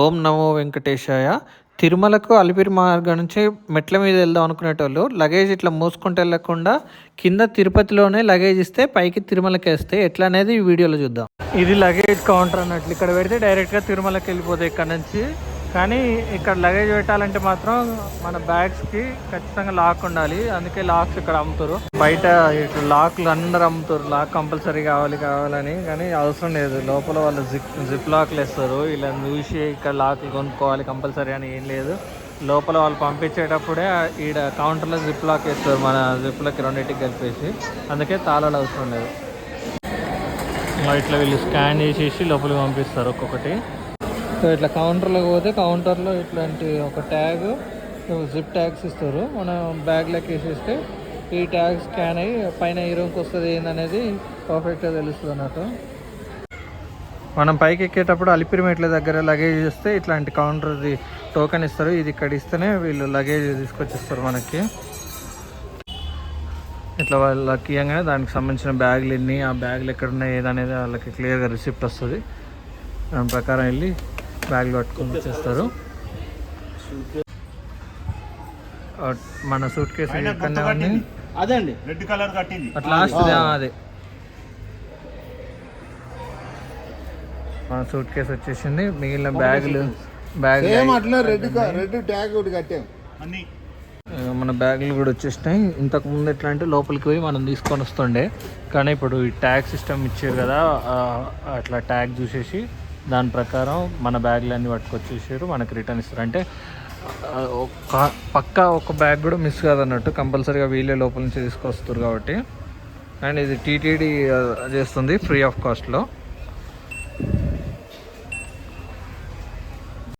ఓం నమో వెంకటేశాయ. తిరుమలకు అలిపిరి మార్గం నుంచి మెట్ల మీద వెళ్దాం అనుకునేటోళ్ళు లగేజ్ ఇట్లా మూసుకుంటూ వెళ్ళకుండా కింద తిరుపతిలోనే లగేజ్ ఇస్తే పైకి తిరుమలకి వేస్తే ఎట్లా అనేది ఈ వీడియోలో చూద్దాం. ఇది లగేజ్ కౌంటర్ అన్నట్లు. ఇక్కడ పెడితే డైరెక్ట్గా తిరుమలకి వెళ్ళిపోతాయి ఇక్కడ నుంచి. కానీ ఇక్కడ లగేజ్ పెట్టాలంటే మాత్రం మన బ్యాగ్స్కి ఖచ్చితంగా లాక్ ఉండాలి. అందుకే లాక్స్ ఇక్కడ అమ్ముతారు. బయట ఇట్లా లాక్లు అందరు అమ్ముతారు. లాక్ కంపల్సరీ కావాలి కావాలని. కానీ అవసరం లేదు. లోపల వాళ్ళు జిప్ జిప్ లాక్లు వేస్తారు. ఇలా చూసి ఇక్కడ లాక్లు కొనుక్కోవాలి కంపల్సరీ అని ఏం లేదు. లోపల వాళ్ళు పంపించేటప్పుడే ఈడ కౌంటర్లో జిప్ లాక్ వేస్తారు. మన జిప్లకి రెండింటికి కలిపేసి. అందుకే తాళాలు అవసరం లేదు. ఇట్లా వీళ్ళు స్కాన్ చేసేసి లోపలికి పంపిస్తారు ఒక్కొక్కటి. ఇట్లా కౌంటర్లోకి పోతే కౌంటర్లో ఇట్లాంటి ఒక ట్యాగ్ జిప్ ట్యాగ్స్ ఇస్తారు. మనం బ్యాగ్లోకి వేసేస్తే ఈ ట్యాగ్ స్కాన్ అయ్యి పైన ఈ రూమ్కి వస్తుంది ఏందనేది పర్ఫెక్ట్గా తెలుస్తుంది అన్నట్టు. మనం పైకి ఎక్కేటప్పుడు అలిపిరి మెట్ల దగ్గర లగేజ్ ఇస్తే ఇట్లాంటి కౌంటర్ది టోకెన్ ఇస్తారు. ఇది ఇక్కడ ఇస్తేనే వీళ్ళు లగేజ్ తీసుకొచ్చిస్తారు మనకి. ఇట్లా వాళ్ళకి ఇవ్వగానే దానికి సంబంధించిన బ్యాగులు ఎన్ని ఆ బ్యాగులు ఎక్కడ ఉన్నాయి ఏదనేది వాళ్ళకి క్లియర్గా రిసిప్ట్ వస్తుంది. దాని ప్రకారం వెళ్ళి బ్యాగులు పట్టుకొని వచ్చేస్తారు. మన సూట్ కేసు అదే అండి. రెడ్ కలర్ కట్టింది. అట్లా లాస్ట్ అదే. మన సూట్ కేసు వచ్చేసింది. మిగిలిన బ్యాగులు బ్యాగ్ అట్లా రెడ్ క- రెడ్ ట్యాగ్ ఒకటి కట్టాం. అన్ని. మన బ్యాగులు కూడా వచ్చేసినాయి. ఇంతకు ముందు ఎట్లా అంటే లోపలికి పోయి మనం తీసుకొని వస్తుండే. కానీ ఇప్పుడు ఈ ట్యాగ్ సిస్టమ్ ఇచ్చారు కదా అట్లా ట్యాగ్ చూసేసి దాని ప్రకారం మన బ్యాగ్లు అన్నీ పట్టుకొచ్చేసారు మనకి రిటర్న్ ఇస్తారు. అంటే ఒక పక్కా ఒక బ్యాగ్ కూడా మిస్ కాదన్నట్టు కంపల్సరీగా వీళ్ళే లోపల నుంచి తీసుకొస్తారు కాబట్టి. అండ్ ఇది టీటీడీ చేస్తుంది ఫ్రీ ఆఫ్ కాస్ట్లో